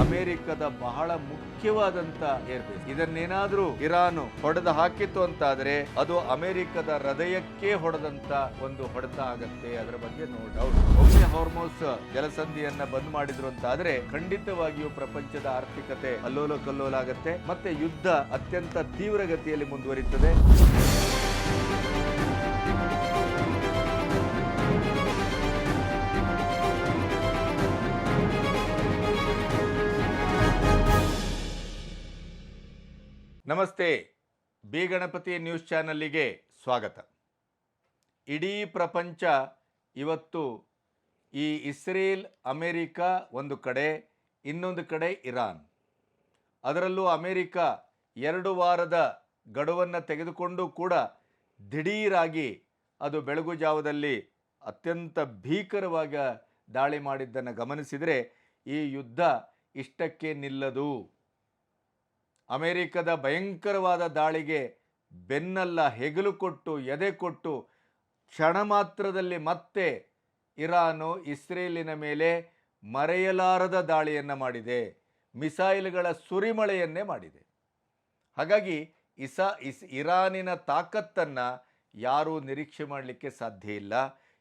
ಅಮೆರಿಕದ ಬಹಳ ಮುಖ್ಯವಾದಂತ airbase ಇದನ್ನೇನಾದ್ರೂ Iran ಹೊಡೆದ ಹಾಕಿತ್ತು ಅಂತಾದ್ರೆ ಅದು ಅಮೆರಿಕದ ಹೃದಯಕ್ಕೆ ಹೊಡೆದಂತ ಒಂದು ಹೊಡೆತ ಆಗತ್ತೆ ಅದರ ಬಗ್ಗೆ ನೋ ಡೌಟ್. ಒಮ್ಮೆ ಹಾರ್ಮೋಸ್ ಜಲಸಂಧಿಯನ್ನ ಬಂದ್ ಮಾಡಿದ್ರು ಅಂತಾದ್ರೆ ಖಂಡಿತವಾಗಿಯೂ ಪ್ರಪಂಚದ ಆರ್ಥಿಕತೆ ಅಲ್ಲೋಲ ಕಲ್ಲೋಲಾಗತ್ತೆ ಮತ್ತೆ ಯುದ್ಧ ಅತ್ಯಂತ ತೀವ್ರಗತಿಯಲ್ಲಿ ಮುಂದುವರಿಯುತ್ತದೆ ನಮಸ್ತೆ. ಬಿ ಗಣಪತಿ ನ್ಯೂಸ್ ಚಾನಲ್ಲಿಗೆ ಸ್ವಾಗತ. ಇಡೀ ಪ್ರಪಂಚ ಇವತ್ತು ಈ ಇಸ್ರೇಲ್, ಅಮೇರಿಕ ಒಂದು ಕಡೆ, ಇನ್ನೊಂದು ಕಡೆ ಇರಾನ್. ಅದರಲ್ಲೂ ಅಮೇರಿಕ ಎರಡು ವಾರದ ಗಡುವನ್ನು ತೆಗೆದುಕೊಂಡು ಕೂಡ ದಿಢೀರಾಗಿ ಅದು ಬೆಳಗು ಜಾವದಲ್ಲಿ ಅತ್ಯಂತ ಭೀಕರವಾಗಿ ದಾಳಿ ಮಾಡಿದ್ದನ್ನು ಗಮನಿಸಿದರೆ ಈ ಯುದ್ಧ ಇಷ್ಟಕ್ಕೆ ನಿಲ್ಲದು. ಅಮೆರಿಕದ ಭಯಂಕರವಾದ ದಾಳಿಗೆ ಬೆನ್ನಲ್ಲ ಹೆಗಲು ಕೊಟ್ಟು, ಎದೆ ಕೊಟ್ಟು, ಕ್ಷಣ ಮಾತ್ರದಲ್ಲಿ ಮತ್ತೆ ಇರಾನು ಇಸ್ರೇಲಿನ ಮೇಲೆ ಮರೆಯಲಾರದ ದಾಳಿಯನ್ನು ಮಾಡಿದೆ, ಮಿಸೈಲ್ಗಳ ಸುರಿಮಳೆಯನ್ನೇ ಮಾಡಿದೆ. ಹಾಗಾಗಿ ಇಸಾ, ಇಸ್, ಇರಾನಿನ ತಾಕತ್ತನ್ನು ಯಾರೂ ನಿರೀಕ್ಷೆ ಮಾಡಲಿಕ್ಕೆ ಸಾಧ್ಯ ಇಲ್ಲ.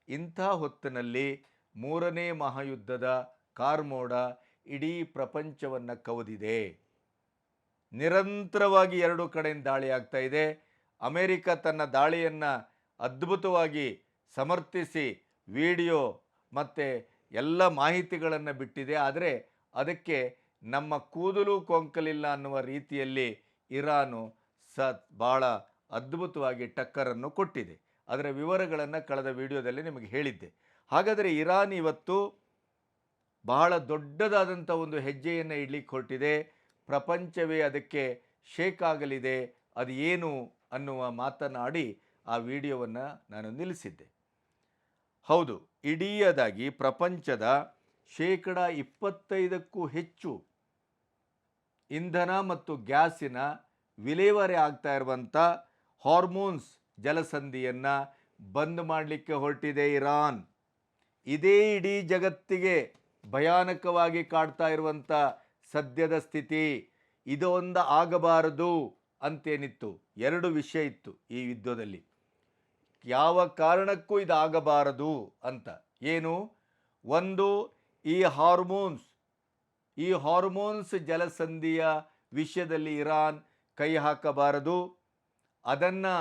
ಇಂಥ ಹೊತ್ತಿನಲ್ಲಿ ಮೂರನೇ ಮಹಾಯುದ್ಧದ ಕಾರ್ಮೋಡ ಇಡೀ ಪ್ರಪಂಚವನ್ನು ಕವದಿದೆ. ನಿರಂತರವಾಗಿ ಎರಡು ಕಡೆಯಿಂದ ದಾಳಿ ಆಗ್ತಾ ಇದೆ. ಅಮೆರಿಕ ತನ್ನ ದಾಳಿಯನ್ನು ಅದ್ಭುತವಾಗಿ ಸಮರ್ಥಿಸಿ ವಿಡಿಯೋ ಮತ್ತು ಎಲ್ಲ ಮಾಹಿತಿಗಳನ್ನು ಬಿಟ್ಟಿದೆ. ಆದರೆ ಅದಕ್ಕೆ ನಮ್ಮ ಕೂದಲು ಕೊಂಕಲಿಲ್ಲ ಅನ್ನುವ ರೀತಿಯಲ್ಲಿ ಇರಾನು ಸ ಭಾಳ ಅದ್ಭುತವಾಗಿ ಟಕ್ಕರನ್ನು ಕೊಟ್ಟಿದೆ. ಅದರ ವಿವರಗಳನ್ನು ಕಳೆದ ವಿಡಿಯೋದಲ್ಲಿ ನಿಮಗೆ ಹೇಳಿದ್ದೆ. ಹಾಗಾದರೆ ಇರಾನ್ ಇವತ್ತು ಬಹಳ ದೊಡ್ಡದಾದಂಥ ಒಂದು ಹೆಜ್ಜೆಯನ್ನು ಇಡ್ಲಿಕ್ಕೆ ಹೊರಟಿದೆ. ಪ್ರಪಂಚವೇ ಅದಕ್ಕೆ ಶೇಕ್ ಆಗಲಿದೆ, ಅದು ಏನು ಅನ್ನುವ ಮಾತನಾಡಿ ಆ ವಿಡಿಯೋವನ್ನು ನಾನು ನಿಲ್ಲಿಸಿದ್ದೆ. ಹೌದು, ಇಡೀಯದಾಗಿ ಪ್ರಪಂಚದ ಶೇಕಡ ಇಪ್ಪತ್ತೈದಕ್ಕೂ ಹೆಚ್ಚು ಇಂಧನ ಮತ್ತು ಗ್ಯಾಸಿನ ವಿಲೇವಾರಿ ಆಗ್ತಾ ಇರುವಂಥ ಹಾರ್ಮೋನ್ಸ್ ಜಲಸಂಧಿಯನ್ನು ಬಂದ್ ಮಾಡಲಿಕ್ಕೆ ಹೊರಟಿದೆ ಇರಾನ್. ಇದೇ ಇಡೀ ಜಗತ್ತಿಗೆ ಭಯಾನಕವಾಗಿ ಕಾಡ್ತಾ ಇರುವಂಥ ಸದ್ಯದ ಸ್ಥಿತಿ ಇದೊಂದು ಆಗಬಾರದು ಅಂತೇನಿತ್ತು. ಎರಡು ವಿಷಯ ಇತ್ತು ಈ ಯುದ್ಧದಲ್ಲಿ. ಯಾವ ಕಾರಣಕ್ಕೂ ಇದಾಗಬಾರದು ಅಂತ. ಏನು? ಒಂದು, ಈ ಹಾರ್ಮೋನ್ಸ್ ಈ ಹಾರ್ಮೋನ್ಸ್ ಜಲಸಂಧಿಯ ವಿಷಯದಲ್ಲಿ ಇರಾನ್ ಕೈ ಹಾಕಬಾರದು. ಅದನ್ನು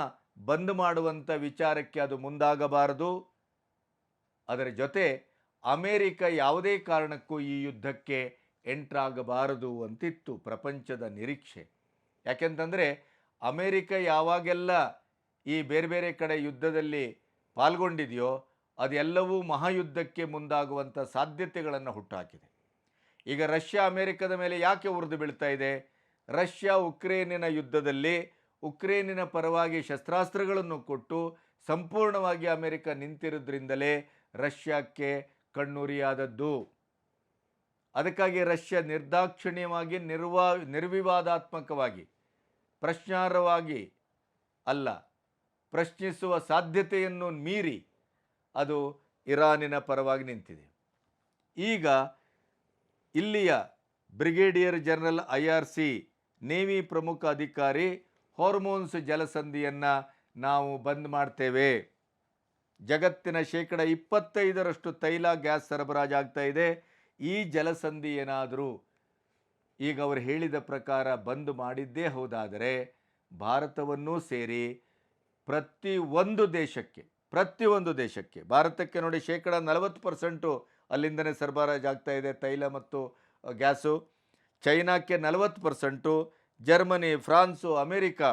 ಬಂದ್ ಮಾಡುವಂಥ ವಿಚಾರಕ್ಕೆ ಅದು ಮುಂದಾಗಬಾರದು. ಅದರ ಜೊತೆ ಅಮೇರಿಕ ಯಾವುದೇ ಕಾರಣಕ್ಕೂ ಈ ಯುದ್ಧಕ್ಕೆ ಎಂಟ್ರಾಗಬಾರದು ಅಂತಿತ್ತು ಪ್ರಪಂಚದ ನಿರೀಕ್ಷೆ. ಯಾಕೆಂತಂದರೆ ಅಮೇರಿಕ ಯಾವಾಗೆಲ್ಲ ಈ ಬೇರೆ ಬೇರೆ ಕಡೆ ಯುದ್ಧದಲ್ಲಿ ಪಾಲ್ಗೊಂಡಿದೆಯೋ ಅದೆಲ್ಲವೂ ಮಹಾಯುದ್ಧಕ್ಕೆ ಮುಂದಾಗುವಂಥ ಸಾಧ್ಯತೆಗಳನ್ನು ಹುಟ್ಟುಹಾಕಿದೆ ಈಗ ರಷ್ಯಾ ಅಮೇರಿಕದ ಮೇಲೆ ಯಾಕೆ ಉರಿದು ಬೀಳ್ತಾ ಇದೆ? ರಷ್ಯಾ ಉಕ್ರೇನಿನ ಯುದ್ಧದಲ್ಲಿ ಉಕ್ರೇನಿನ ಪರವಾಗಿ ಶಸ್ತ್ರಾಸ್ತ್ರಗಳನ್ನು ಕೊಟ್ಟು ಸಂಪೂರ್ಣವಾಗಿ ಅಮೆರಿಕ ನಿಂತಿರೋದ್ರಿಂದಲೇ ರಷ್ಯಾಕ್ಕೆ ಕಣ್ಣುರಿಯಾದದ್ದು. ಅದಕ್ಕಾಗಿ ರಷ್ಯಾ ನಿರ್ದಾಕ್ಷಿಣ್ಯವಾಗಿ, ನಿರ್ವಾ, ನಿರ್ವಿವಾದಾತ್ಮಕವಾಗಿ, ಪ್ರಶ್ನಾರ್ಹವಾಗಿ ಅಲ್ಲ, ಪ್ರಶ್ನಿಸುವ ಸಾಧ್ಯತೆಯನ್ನು ಮೀರಿ ಅದು ಇರಾನಿನ ಪರವಾಗಿ ನಿಂತಿದೆ. ಈಗ ಇಲ್ಲಿಯ brigadier general I R C, navy ಪ್ರಮುಖ ಅಧಿಕಾರಿ ಹಾರ್ಮೋನ್ಸ್ ಜಲಸಂಧಿಯನ್ನು ನಾವು ಬಂದ್ ಮಾಡ್ತೇವೆ. ಜಗತ್ತಿನ ಶೇಕಡ ಇಪ್ಪತ್ತೈದರಷ್ಟು ತೈಲ ಗ್ಯಾಸ್ ಸರಬರಾಜಾಗ್ತಾ ಇದೆ. ಈ ಜಲಸಂಧಿ ಏನಾದರೂ ಈಗ ಅವರು ಹೇಳಿದ ಪ್ರಕಾರ ಬಂದ್ ಮಾಡಿದ್ದೇ ಹೌದಾದರೆ ಭಾರತವನ್ನೂ ಸೇರಿ ಪ್ರತಿ ಒಂದು ದೇಶಕ್ಕೆ ಪ್ರತಿಯೊಂದು ದೇಶಕ್ಕೆ, ಭಾರತಕ್ಕೆ ನೋಡಿ ಶೇಕಡ ನಲವತ್ತು ಪರ್ಸೆಂಟು ಅಲ್ಲಿಂದನೇ ಸರಬರಾಜಾಗ್ತಾ ಇದೆ, ತೈಲ ಮತ್ತು ಗ್ಯಾಸು. ಚೈನಾಕ್ಕೆ ನಲವತ್ತು ಪರ್ಸೆಂಟು, ಜರ್ಮನಿ, ಫ್ರಾನ್ಸು, ಅಮೇರಿಕಾ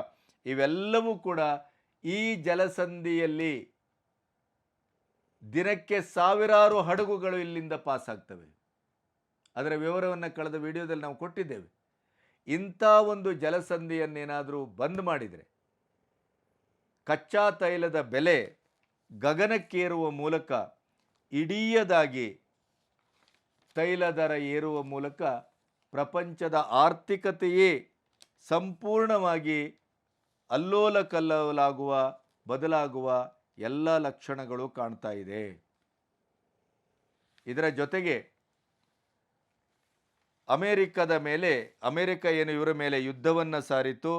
ಇವೆಲ್ಲವೂ ಕೂಡ ಈ ಜಲಸಂಧಿಯಲ್ಲಿ ದಿನಕ್ಕೆ ಸಾವಿರಾರು ಹಡಗುಗಳು ಇಲ್ಲಿಂದ ಪಾಸ್ ಆಗ್ತವೆ ಅದರ ವಿವರವನ್ನು ಕಳೆದ ವಿಡಿಯೋದಲ್ಲಿ ನಾವು ಕೊಟ್ಟಿದ್ದೇವೆ. ಇಂಥ ಒಂದು ಜಲಸಂಧಿಯನ್ನೇನಾದರೂ ಬಂದ್ ಮಾಡಿದರೆ ಕಚ್ಚಾ ತೈಲದ ಬೆಲೆ ಗಗನಕ್ಕೇರುವ ಮೂಲಕ ಇಡೀಯದಾಗಿ ತೈಲ ದರ ಏರುವ ಮೂಲಕ ಪ್ರಪಂಚದ ಆರ್ಥಿಕತೆಯೇ ಸಂಪೂರ್ಣವಾಗಿ ಅಲ್ಲೋಲ ಕಲ್ಲೋಲಾಗುವ ಬದಲಾಗುವ ಎಲ್ಲ ಲಕ್ಷಣಗಳು ಕಾಣ್ತಾ ಇದೆ. ಇದರ ಜೊತೆಗೆ ಅಮೇರಿಕದ ಮೇಲೆ, ಅಮೇರಿಕ ಏನು ಇವರ ಮೇಲೆ ಯುದ್ಧವನ್ನು ಸಾರಿತು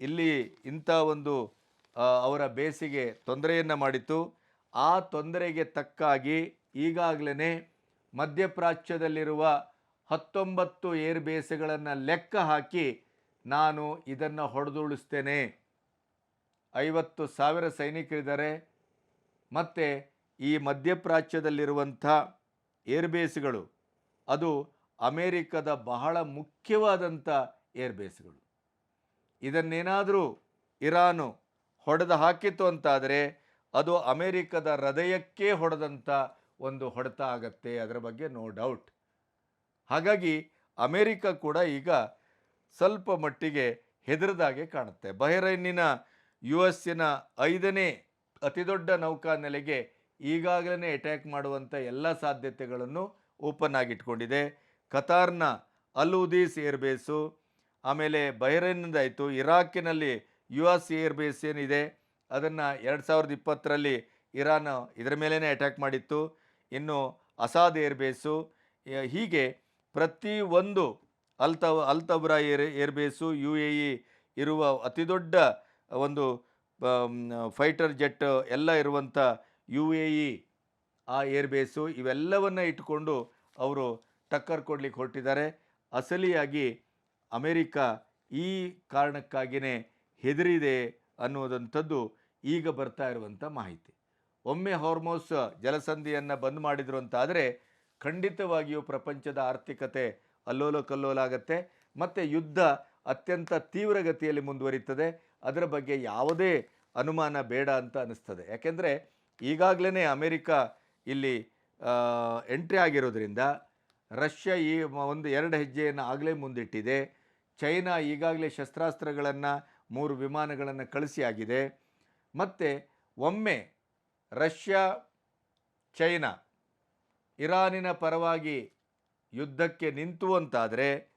ಇಲ್ಲಿ ಇಂಥ ಒಂದು ಅವರ ಬೇಸಿಗೆ ತೊಂದರೆಯನ್ನು ಮಾಡಿತು ಆ ತೊಂದರೆಗೆ ತಕ್ಕಾಗಿ ಈಗಾಗಲೇ ಮಧ್ಯಪ್ರಾಚ್ಯದಲ್ಲಿರುವ ಹತ್ತೊಂಬತ್ತು ಏರ್ ಬೇಸ್ಗಳನ್ನು ಲೆಕ್ಕ ಹಾಕಿ ನಾನು ಇದನ್ನು ಹೊಡೆದುಳಿಸ್ತೇನೆ ಐವತ್ತು ಸಾವಿರ ಸೈನಿಕರಿದ್ದಾರೆ. ಮತ್ತು ಈ ಮಧ್ಯಪ್ರಾಚ್ಯದಲ್ಲಿರುವಂಥ ಏರ್ಬೇಸ್ಗಳು ಅದು ಅಮೇರಿಕದ ಬಹಳ ಮುಖ್ಯವಾದಂಥ ಏರ್ಬೇಸ್ಗಳು. ಇದನ್ನೇನಾದರೂ ಇರಾನು ಹೊಡೆದು ಹಾಕಿತ್ತು ಅಂತಾದರೆ ಅದು ಅಮೇರಿಕದ ಹೃದಯಕ್ಕೆ ಹೊಡೆದಂಥ ಒಂದು ಹೊಡೆತ ಆಗತ್ತೆ ಅದರ ಬಗ್ಗೆ ನೋ ಡೌಟ್. ಹಾಗಾಗಿ ಅಮೇರಿಕ ಕೂಡ ಈಗ ಸ್ವಲ್ಪ ಮಟ್ಟಿಗೆ ಹೆದರದಾಗೆ ಕಾಣುತ್ತೆ. ಬಹರೈನಿನ ಯು ಎಸ್ಸಿನ ಐದನೇ ಅತಿದೊಡ್ಡ ನೌಕಾನೆಲೆಗೆ ಈಗಾಗಲೇ ಅಟ್ಯಾಕ್ ಮಾಡುವಂಥ ಎಲ್ಲ ಸಾಧ್ಯತೆಗಳನ್ನು ಓಪನ್ ಆಗಿಟ್ಕೊಂಡಿದೆ. ಕತಾರ್ನ ಅಲ್ ಏರ್ಬೇಸು, ಆಮೇಲೆ ಬಹರೈನ್ದಾಯಿತು ಇರಾಕಿನಲ್ಲಿ ಯು ಎಸ್ ಏರ್ಬೇಸ್ ಏನಿದೆ, ಅದನ್ನು ಎರಡು ಸಾವಿರದ ಇಪ್ಪತ್ತರಲ್ಲಿ ಇರಾನ್ ಇದರ ಮೇಲೇ ಅಟ್ಯಾಕ್ ಮಾಡಿತ್ತು. ಇನ್ನು ಅಸಾದ್ ಏರ್ಬೇಸು ಹೀಗೆ ಪ್ರತಿ ಒಂದು ಅಲ್ತ, ಅಲ್ತಬ್ರಾ air, airbase U A E ಇರುವ ಅತಿ ದೊಡ್ಡ ಒಂದು ಫೈಟರ್ ಜೆಟ್ ಎಲ್ಲ ಇರುವಂಥ ಯು ಎ ಇ ಆ ಏರ್ಬೇಸು ಇವೆಲ್ಲವನ್ನು ಇಟ್ಟುಕೊಂಡು ಅವರು ಟಕ್ಕರ್ ಕೊಡ್ಲಿಕ್ಕೆ ಹೊರಟಿದ್ದಾರೆ. ಅಸಲಿಯಾಗಿ ಅಮೆರಿಕ ಈ ಕಾರಣಕ್ಕಾಗಿಯೇ ಹೆದರಿದೆ ಅನ್ನುವುದಂಥದ್ದು ಈಗ ಬರ್ತಾ ಇರುವಂಥ ಮಾಹಿತಿ. ಒಮ್ಮೆ ಹಾರ್ಮೋಸ್ ಜಲಸಂಧಿಯನ್ನು ಬಂದ್ ಮಾಡಿದ್ರು ಅಂತಾದರೆ ಖಂಡಿತವಾಗಿಯೂ ಪ್ರಪಂಚದ ಆರ್ಥಿಕತೆ ಅಲ್ಲೋಲ ಕಲ್ಲೋಲ ಆಗತ್ತೆ ಮತ್ತು ಯುದ್ಧ ಅತ್ಯಂತ ತೀವ್ರಗತಿಯಲ್ಲಿ ಮುಂದುವರಿತದೆ. ಅದರ ಬಗ್ಗೆ ಯಾವುದೇ ಅನುಮಾನ ಬೇಡ ಅಂತ ಅನ್ನಿಸ್ತದೆ. ಯಾಕೆಂದರೆ ಈಗಾಗಲೇ ಅಮೆರಿಕ ಇಲ್ಲಿ ಎಂಟ್ರಿ ಆಗಿರೋದ್ರಿಂದ ರಷ್ಯಾ ಈ ಒಂದು ಎರಡು ಹೆಜ್ಜೆಯನ್ನು ಆಗಲೇ ಮುಂದಿಟ್ಟಿದೆ. ಚೈನಾ ಈಗಾಗಲೇ ಶಸ್ತ್ರಾಸ್ತ್ರಗಳನ್ನು, ಮೂರು ವಿಮಾನಗಳನ್ನು ಕಳಿಸಿ ಆಗಿದೆ. ಮತ್ತು ಒಮ್ಮೆ ರಷ್ಯಾ, ಚೈನಾ, ಇರಾನಿನ ಪರವಾಗಿ ಯುದ್ಧಕ್ಕೆ ನಿಂತು ಅಂತಾದರೆ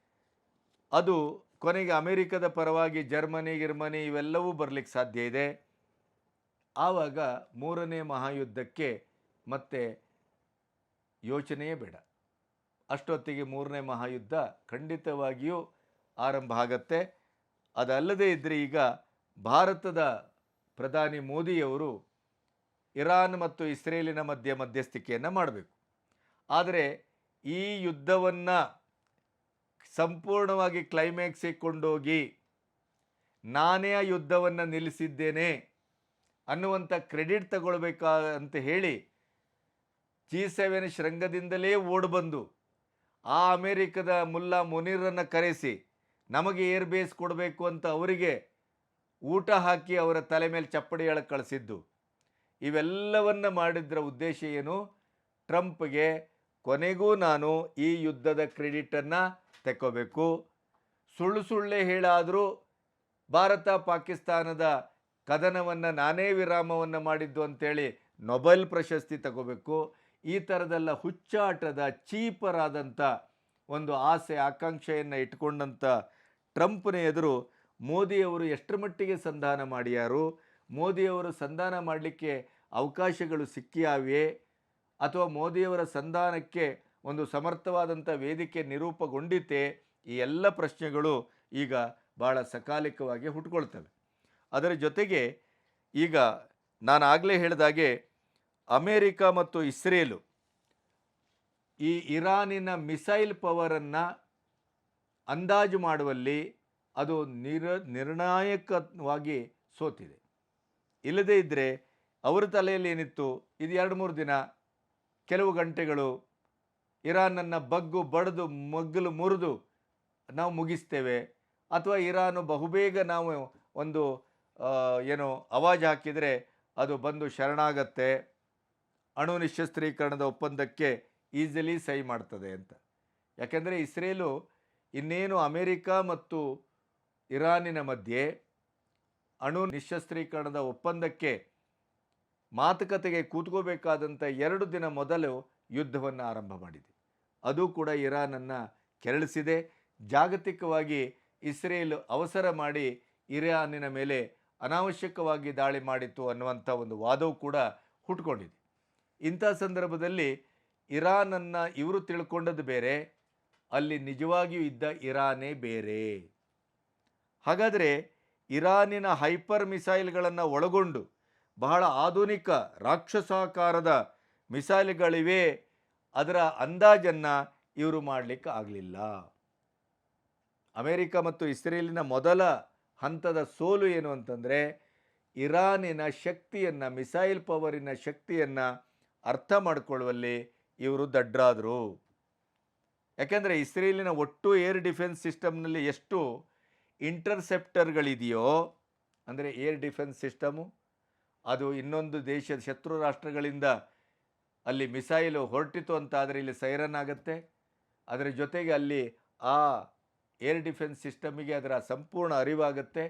ಅದು ಕೊನೆಗೆ ಅಮೆರಿಕದ ಪರವಾಗಿ ಜರ್ಮನಿ, ಗಿರ್ಮನಿ ಇವೆಲ್ಲವೂ ಬರಲಿಕ್ಕೆ ಸಾಧ್ಯ ಇದೆ. ಆವಾಗ ಮೂರನೇ ಮಹಾಯುದ್ಧಕ್ಕೆ ಮತ್ತೆ ಯೋಚನೆಯೇ ಬೇಡ. ಅಷ್ಟೊತ್ತಿಗೆ ಮೂರನೇ ಮಹಾಯುದ್ಧ ಖಂಡಿತವಾಗಿಯೂ ಆರಂಭ ಆಗತ್ತೆ. ಅದಲ್ಲದೆ ಇದ್ದರೆ ಈಗ ಭಾರತದ ಪ್ರಧಾನಿ ಮೋದಿಯವರು ಇರಾನ್ ಮತ್ತು ಇಸ್ರೇಲಿನ ಮಧ್ಯೆ ಮಧ್ಯಸ್ಥಿಕೆಯನ್ನು ಮಾಡಬೇಕು. ಆದರೆ ಈ ಯುದ್ಧವನ್ನು ಸಂಪೂರ್ಣವಾಗಿ ಕ್ಲೈಮ್ಯಾಕ್ಸಿಗೆ ಕೊಂಡೋಗಿ ನಾನೇ ಆ ಯುದ್ಧವನ್ನು ನಿಲ್ಲಿಸಿದ್ದೇನೆ ಅನ್ನುವಂಥ ಕ್ರೆಡಿಟ್ ತಗೊಳ್ಬೇಕಾ ಅಂತ ಹೇಳಿ ಜಿ ಸೆವೆನ್ ಶೃಂಗದಿಂದಲೇ ಓಡ್ಬಂದು ಆ ಅಮೇರಿಕದ ಮುಲ್ಲಾ ಮುನೀರನ್ನು ಕರೆಸಿ ನಮಗೆ ಏರ್ ಬೇಸ್ ಕೊಡಬೇಕು ಅಂತ ಅವರಿಗೆ ಊಟ ಹಾಕಿ ಅವರ ತಲೆ ಮೇಲೆ ಚಪ್ಪಡಿ ಎಳಕ್ಕೆ ಕಳಿಸಿದ್ದು. ಇವೆಲ್ಲವನ್ನು ಮಾಡಿದ್ರ ಉದ್ದೇಶ ಏನು? ಟ್ರಂಪ್ಗೆ ಕೊನೆಗೂ ನಾನು ಈ ಯುದ್ಧದ ಕ್ರೆಡಿಟನ್ನು ತೆಕ್ಕೋಬೇಕು. ಸುಳ್ಳು ಸುಳ್ಳೇ ಹೇಳಾದರೂ ಭಾರತ ಪಾಕಿಸ್ತಾನದ ಕದನವನ್ನು ನಾನೇ ವಿರಾಮವನ್ನು ಮಾಡಿದ್ದು ಅಂತೇಳಿ ನೊಬೆಲ್ ಪ್ರಶಸ್ತಿ ತಗೋಬೇಕು. ಈ ಥರದೆಲ್ಲ ಹುಚ್ಚಾಟದ ಚೀಪರಾದಂಥ ಒಂದು ಆಸೆ, ಆಕಾಂಕ್ಷೆಯನ್ನು ಇಟ್ಕೊಂಡಂಥ ಟ್ರಂಪ್ನ ಎದುರು ಮೋದಿಯವರು ಎಷ್ಟರ ಮಟ್ಟಿಗೆ ಸಂಧಾನ ಮಾಡಿಯಾರು, ಮೋದಿಯವರು ಸಂಧಾನ ಮಾಡಲಿಕ್ಕೆ ಅವಕಾಶಗಳು ಸಿಕ್ಕಿಯಾವೆ ಅಥವಾ ಮೋದಿಯವರ ಸಂಧಾನಕ್ಕೆ ಒಂದು ಸಮರ್ಥವಾದಂಥ ವೇದಿಕೆ ನಿರೂಪಗೊಂಡಿತೆ, ಈ ಎಲ್ಲ ಪ್ರಶ್ನೆಗಳು ಈಗ ಭಾಳ ಸಕಾಲಿಕವಾಗಿ ಹುಟ್ಕೊಳ್ತವೆ. ಅದರ ಜೊತೆಗೆ ಈಗ ನಾನು ಆಗಲೇ ಹೇಳಿದಾಗೆ ಅಮೇರಿಕ ಮತ್ತು ಇಸ್ರೇಲು ಈ ಇರಾನಿನ ಮಿಸೈಲ್ ಪವರನ್ನು ಅಂದಾಜು ಮಾಡುವಲ್ಲಿ ಅದು ನಿರ ನಿರ್ಣಾಯಕವಾಗಿ ಸೋತಿದೆ. ಇಲ್ಲದೇ ಇದ್ದರೆ ಅವರ ತಲೆಯಲ್ಲಿ ಏನಿತ್ತು? ಇದು ಎರಡು ಮೂರು ದಿನ, ಕೆಲವು ಗಂಟೆಗಳು ಇರಾನನ್ನು ಬಗ್ಗು, ಬಡಿದು, ಮಗ್ಗಲು, ಮುರಿದು ನಾವು ಮುಗಿಸ್ತೇವೆ. ಅಥವಾ ಇರಾನು ಬಹುಬೇಗ ನಾವು ಒಂದು ಏನು, ಅವಾಜ್ ಹಾಕಿದರೆ ಅದು ಬಂದು ಶರಣಾಗತ್ತೆ. ಅಣು ನಿಶಸ್ತ್ರೀಕರಣದ ಒಪ್ಪಂದಕ್ಕೆ ಈಸಿಲಿ ಸಹಿ ಮಾಡ್ತದೆ ಅಂತ. ಯಾಕೆಂದರೆ ಇಸ್ರೇಲು ಇನ್ನೇನು ಅಮೇರಿಕ ಮತ್ತು ಇರಾನಿನ ಮಧ್ಯೆ ಅಣು ನಿಶಸ್ತ್ರೀಕರಣದ ಒಪ್ಪಂದಕ್ಕೆ ಮಾತುಕತೆಗೆ ಕೂತ್ಕೋಬೇಕಾದಂಥ ಎರಡು ದಿನ ಮೊದಲು ಯುದ್ಧವನ್ನು ಆರಂಭ ಮಾಡಿದೆ. ಅದು ಕೂಡ ಇರಾನನ್ನು ಕೆರಳಿಸಿದೆ. ಜಾಗತಿಕವಾಗಿ ಇಸ್ರೇಲ್ ಅವಸರ ಮಾಡಿ ಇರಾನಿನ ಮೇಲೆ ಅನಾವಶ್ಯಕವಾಗಿ ದಾಳಿ ಮಾಡಿತ್ತು ಅನ್ನುವಂಥ ಒಂದು ವಾದವು ಕೂಡ ಹುಟ್ಕೊಂಡಿದೆ. ಇಂಥ ಸಂದರ್ಭದಲ್ಲಿ ಇರಾನನ್ನು ಇವರು ತಿಳ್ಕೊಂಡದ್ದು ಬೇರೆ, ಅಲ್ಲಿ ನಿಜವಾಗಿಯೂ ಇದ್ದ ಇರಾನೇ ಬೇರೆ. ಹಾಗಾದರೆ ಇರಾನಿನ ಹೈಪರ್ ಮಿಸೈಲ್ಗಳನ್ನು ಒಳಗೊಂಡು ಬಹಳ ಆಧುನಿಕ ರಾಕ್ಷಸಾಕಾರದ ಮಿಸೈಲ್ಗಳಿವೆ, ಅದರ ಅಂದಾಜನ್ನು ಇವರು ಮಾಡಲಿಕ್ಕೆ ಆಗಲಿಲ್ಲ. ಅಮೆರಿಕ ಮತ್ತು ಇಸ್ರೇಲಿನ ಮೊದಲ ಹಂತದ ಸೋಲು ಏನು ಅಂತಂದರೆ, ಇರಾನಿನ ಶಕ್ತಿಯನ್ನು, ಮಿಸೈಲ್ ಪವರಿನ ಶಕ್ತಿಯನ್ನು ಅರ್ಥ ಮಾಡಿಕೊಳ್ಳುವಲ್ಲಿ ಇವರು ದಡ್ಡರಾದರು ಯಾಕೆಂದರೆ ಇಸ್ರೇಲಿನ ಒಟ್ಟು ಏರ್ ಡಿಫೆನ್ಸ್ ಸಿಸ್ಟಮ್ನಲ್ಲಿ ಎಷ್ಟು ಇಂಟರ್ಸೆಪ್ಟರ್ಗಳಿದೆಯೋ, ಅಂದರೆ ಏರ್ ಡಿಫೆನ್ಸ್ ಸಿಸ್ಟಮು, ಅದು ಇನ್ನೊಂದು ದೇಶದ ಶತ್ರು ರಾಷ್ಟ್ರಗಳಿಂದ ಅಲ್ಲಿ ಮಿಸೈಲು ಹೊರಟಿತು ಅಂತ ಆದರೆ ಇಲ್ಲಿ ಸೈರನ್ ಆಗುತ್ತೆ. ಅದರ ಜೊತೆಗೆ ಅಲ್ಲಿ ಆ ಏರ್ ಡಿಫೆನ್ಸ್ ಸಿಸ್ಟಮಿಗೆ ಅದರ ಸಂಪೂರ್ಣ ಅರಿವಾಗುತ್ತೆ.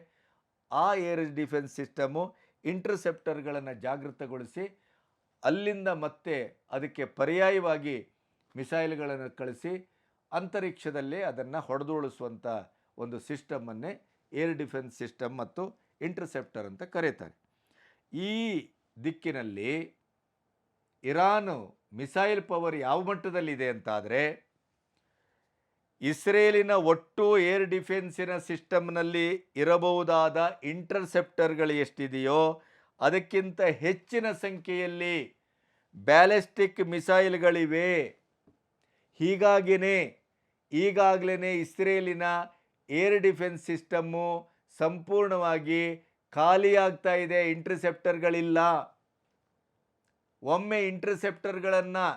ಆ ಏರ್ ಡಿಫೆನ್ಸ್ ಸಿಸ್ಟಮು ಇಂಟರ್ಸೆಪ್ಟರ್ಗಳನ್ನು ಜಾಗೃತಗೊಳಿಸಿ ಅಲ್ಲಿಂದ ಮತ್ತೆ ಅದಕ್ಕೆ ಪರ್ಯಾಯವಾಗಿ ಮಿಸೈಲ್ಗಳನ್ನು ಕಳಿಸಿ ಅಂತರಿಕ್ಷದಲ್ಲೇ ಅದನ್ನು ಹೊಡೆದುಳಿಸುವಂಥ ಒಂದು ಸಿಸ್ಟಮನ್ನೇ ಏರ್ ಡಿಫೆನ್ಸ್ ಸಿಸ್ಟಮ್ ಮತ್ತು ಇಂಟರ್ಸೆಪ್ಟರ್ ಅಂತ ಕರೀತಾರೆ. ಈ ದಿಕ್ಕಿನಲ್ಲಿ ಇರಾನು ಮಿಸೈಲ್ ಪವರ್ ಯಾವ ಮಟ್ಟದಲ್ಲಿದೆ ಅಂತಾದರೆ ಇಸ್ರೇಲಿನ ಒಟ್ಟು ಏರ್ ಡಿಫೆನ್ಸಿನ ಸಿಸ್ಟಮ್ನಲ್ಲಿ ಇರಬಹುದಾದ ಇಂಟರ್ಸೆಪ್ಟರ್ಗಳು ಎಷ್ಟಿದೆಯೋ ಅದಕ್ಕಿಂತ ಹೆಚ್ಚಿನ ಸಂಖ್ಯೆಯಲ್ಲಿ ಬ್ಯಾಲಿಸ್ಟಿಕ್ ಮಿಸೈಲ್ಗಳಿವೆ. ಹೀಗಾಗಿಯೇ ಈಗಾಗಲೇ ಇಸ್ರೇಲಿನ ಏರ್ ಡಿಫೆನ್ಸ್ ಸಿಸ್ಟಮ್ಮು ಸಂಪೂರ್ಣವಾಗಿ ಖಾಲಿಯಾಗ್ತಾ ಇದೆ, ಇಂಟರ್ಸೆಪ್ಟರ್ಗಳಿಲ್ಲ. ಒಮ್ಮೆ ಇಂಟರ್ಸೆಪ್ಟರ್ಗಳನ್ನು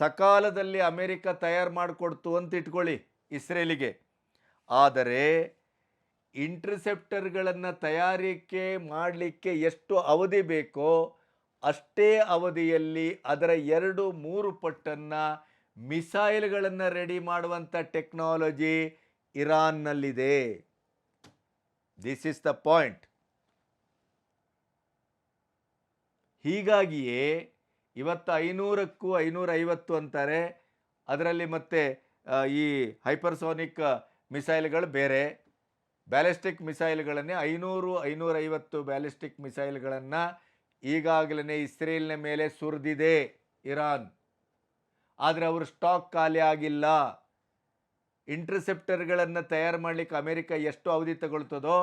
ಸಕಾಲದಲ್ಲಿ ಅಮೆರಿಕ ತಯಾರು ಮಾಡಿಕೊಡ್ತು ಅಂತ ಇಟ್ಕೊಳ್ಳಿ ಇಸ್ರೇಲಿಗೆ. ಆದರೆ ಇಂಟರ್ಸೆಪ್ಟರ್ಗಳನ್ನು ತಯಾರಿಕೆ ಮಾಡಲಿಕ್ಕೆ ಎಷ್ಟು ಅವಧಿ ಬೇಕೋ ಅಷ್ಟೇ ಅವಧಿಯಲ್ಲಿ ಅದರ ಎರಡು ಮೂರು ಪಟ್ಟನ್ನು ಮಿಸೈಲ್ಗಳನ್ನು ರೆಡಿ ಮಾಡುವಂಥ ಟೆಕ್ನಾಲಜಿ ಇರಾನ್ನಲ್ಲಿದೆ. ದಿಸ್ ಇಸ್ ದ ಪಾಯಿಂಟ್ ಹೀಗಾಗಿಯೇ ಇವತ್ತು ಐನೂರಕ್ಕೂ ಐನೂರ ಐವತ್ತು ಅಂತಾರೆ. ಅದರಲ್ಲಿ ಮತ್ತೆ ಈ ಹೈಪರ್ಸೋನಿಕ್ ಮಿಸೈಲ್ಗಳು ಬೇರೆ. ಬ್ಯಾಲಿಸ್ಟಿಕ್ ಮಿಸೈಲ್ಗಳನ್ನೇ ಐನೂರು, ಐನೂರೈವತ್ತು ಬ್ಯಾಲಿಸ್ಟಿಕ್ ಮಿಸೈಲ್ಗಳನ್ನು ಈಗಾಗಲೇ ಇಸ್ರೇಲ್ನ ಮೇಲೆ ಸುರಿದಿದೆ ಇರಾನ್. ಆದರೆ ಅವರು ಸ್ಟಾಕ್ ಖಾಲಿ ಆಗಿಲ್ಲ. ಇಂಟರ್ಸೆಪ್ಟರ್ಗಳನ್ನು ತಯಾರು ಮಾಡಲಿಕ್ಕೆ ಅಮೆರಿಕ ಎಷ್ಟು ಅವಧಿ ತಗೊಳ್ತದೋ